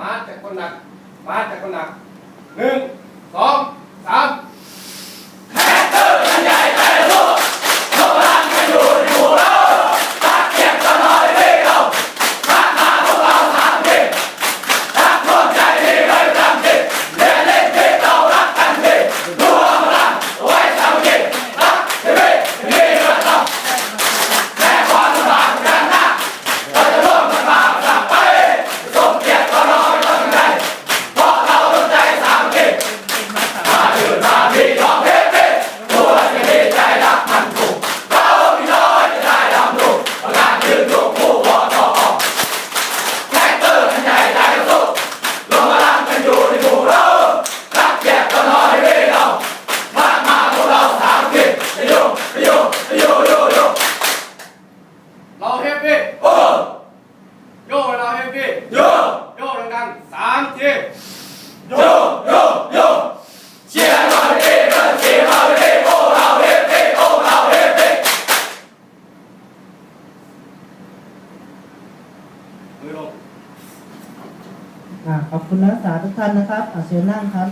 มาจากคนหนัก มาจากคนหนักหนึ่ง โอ้โย่เราเฮฟวี่โย่โย่ดังๆสามทีโย่โย่โย่เชียร์เราเฮฟวี่เชียร์เราเฮฟวี่โอ้เราเฮฟวี่โอ้เราเฮฟวี่มือลงอ่าขอบคุณนักศึกษาทุกท่านนะครับอ่าเชิญนั่งครับ